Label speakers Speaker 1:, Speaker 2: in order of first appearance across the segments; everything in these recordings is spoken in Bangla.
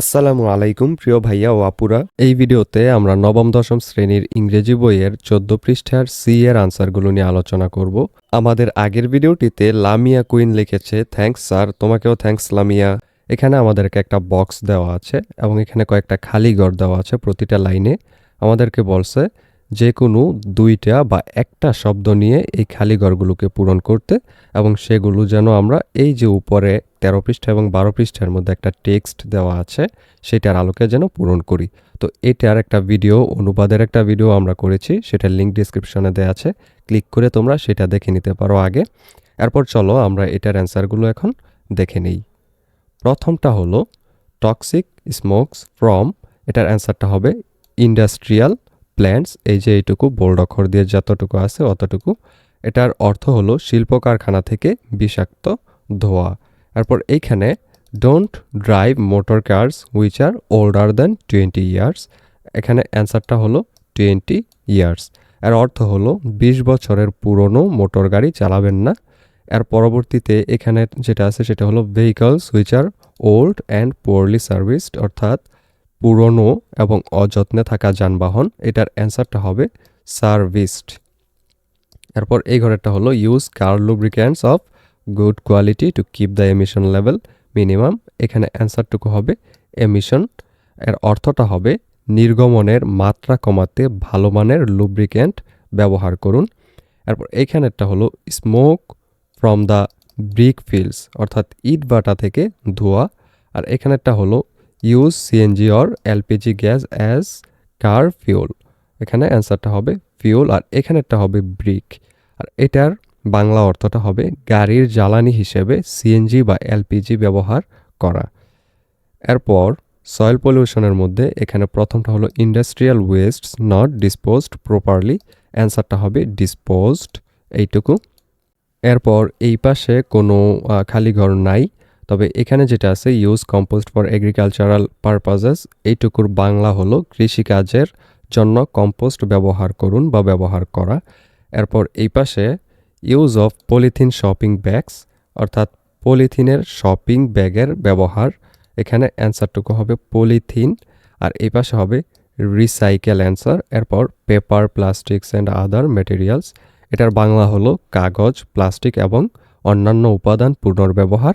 Speaker 1: আসসালামু আলাইকুম, প্রিয় ভাইয়া ও আপুরা। এই ভিডিওতে আমরা নবম, দশম শ্রেণির ইংরেজি বইয়ের চোদ্দ পৃষ্ঠার সি এর আনসারগুলো নিয়ে আলোচনা করব। আমাদের আগের ভিডিওটিতে লামিয়া কুইন লিখেছে থ্যাঙ্কস স্যার তোমাকেও থ্যাঙ্কস লামিয়া। এখানে আমাদেরকে একটা বক্স দেওয়া আছে এবং এখানে কয়েকটা খালি ঘর দেওয়া আছে প্রতিটা লাইনে। আমাদেরকে বলছে, যে কোনো দুইটা বা একটা শব্দ নিয়ে এই খালি ঘরগুলোকে পূরণ করতে এবং সেগুলো যেন আমরা এই যে উপরে তেরো পৃষ্ঠা এবং বারো পৃষ্ঠার মধ্যে একটা টেক্সট দেওয়া আছে, সেটার আলোকে যেন পূরণ করি। তো এটার একটা ভিডিও, অনুবাদের একটা ভিডিও আমরা করেছি, সেটার লিঙ্ক ডিসক্রিপশনে দেওয়া আছে। ক্লিক করে তোমরা সেটা দেখে নিতে পারো আগে। এরপর চলো আমরা এটার অ্যান্সারগুলো এখন দেখে নিই। প্রথমটা হলো টক্সিক স্মোকস ফ্রম এটার অ্যান্সারটা হবে ইন্ডাস্ট্রিয়াল প্ল্যান্টস এই যে এইটুকু বোল্ড অক্ষর দিয়ে যতটুকু আছে অতটুকু। এটার অর্থ হলো শিল্প কারখানা থেকে বিষাক্ত ধোয়া। এরপর এইখানে don't drive motor cars which are older than twenty years এখানে অ্যান্সারটা হলো টোয়েন্টি ইয়ার্স এর অর্থ হলো, বিশ বছরের পুরনো মোটর গাড়ি চালাবেন না। এর পরবর্তীতে এখানে যেটা আছে সেটা হলো vehicles which are old and poorly serviced অর্থাৎ পুরনো এবং অযত্নে থাকা যানবাহন। এটার অ্যান্সারটা হবে সার্ভিসড এরপর এই ঘরেরটা হলো use car lubricants of good quality to keep the emission level minimum এখানে অ্যান্সারটুকু হবে এমিশন এর অর্থটা হবে নির্গমনের মাত্রা কমাতে ভালো মানের লুব্রিক্যান্ট ব্যবহার করুন। এরপর এইখানেরটা হলো smoke from the brick fields অর্থাৎ ইট বাটা থেকে ধোয়া। আর এখানেরটা হলো use CNG or LPG gas as car fuel এখানে অ্যান্সারটা হবে ফিউল আর এখানেরটা হবে ব্রিক আর এটার বাংলা অর্থটা হবে গাড়ির জ্বালানি হিসেবে সিএনজি বা এলপিজি ব্যবহার করা। এরপর সয়েল পলিউশনের মধ্যে এখানে প্রথমটা হলো industrial waste not disposed properly অ্যান্সারটা হবে ডিসপোজড এইটুকু। এরপর এই পাশে কোনো খালি ঘর নাই, তবে এখানে যেটা আছে use compost for agricultural purposes এইটুকুর Bangla হলো কৃষিকাজের জন্য কম্পোস্ট ব্যবহার করুন বা ব্যবহার করা। এরপর এই পাশে use of polythene shopping bags অর্থাৎ পলিথিনের শপিং ব্যাগের ব্যবহার। এখানে অ্যান্সারটুকু হবে পলিথিন আর এই পাশে হবে রিসাইকেল অ্যান্সার এরপর paper plastics and other materials এটার বাংলা হলো কাগজ প্লাস্টিক এবং অন্যান্য উপাদান পুনর্ব্যবহার।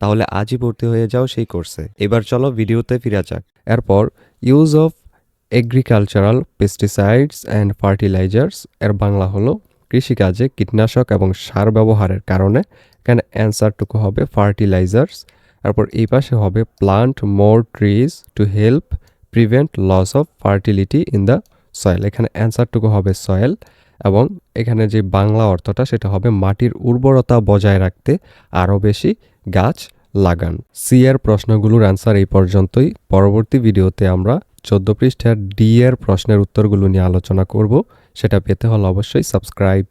Speaker 1: তাহলে আজই ভর্তি হয়ে যাও সেই কোর্সে। এবার চলো ভিডিওতে ফিরা যাক। এরপর use of agricultural pesticides and fertilizers এর বাংলা হলো, কৃষিকাজে কীটনাশক এবং সার ব্যবহারের কারণে, এখানে অ্যান্সারটুকু হবে ফার্টিলাইজার্স তারপর এই পাশে হবে plant more trees to help prevent loss of fertility in the soil এখানে অ্যান্সারটুকু হবে সয়েল এবং এখানে যে বাংলা অর্থটা সেটা হবে মাটির উর্বরতা বজায় রাখতে আরও বেশি গাছ লাগান। সি এর প্রশ্নগুলোর অ্যান্সার এই পর্যন্তই। পরবর্তী ভিডিওতে আমরা চোদ্দ পৃষ্ঠার ডি এর প্রশ্নের উত্তরগুলো নিয়ে আলোচনা করব। সেটা পেতে হলে অবশ্যই সাবস্ক্রাইব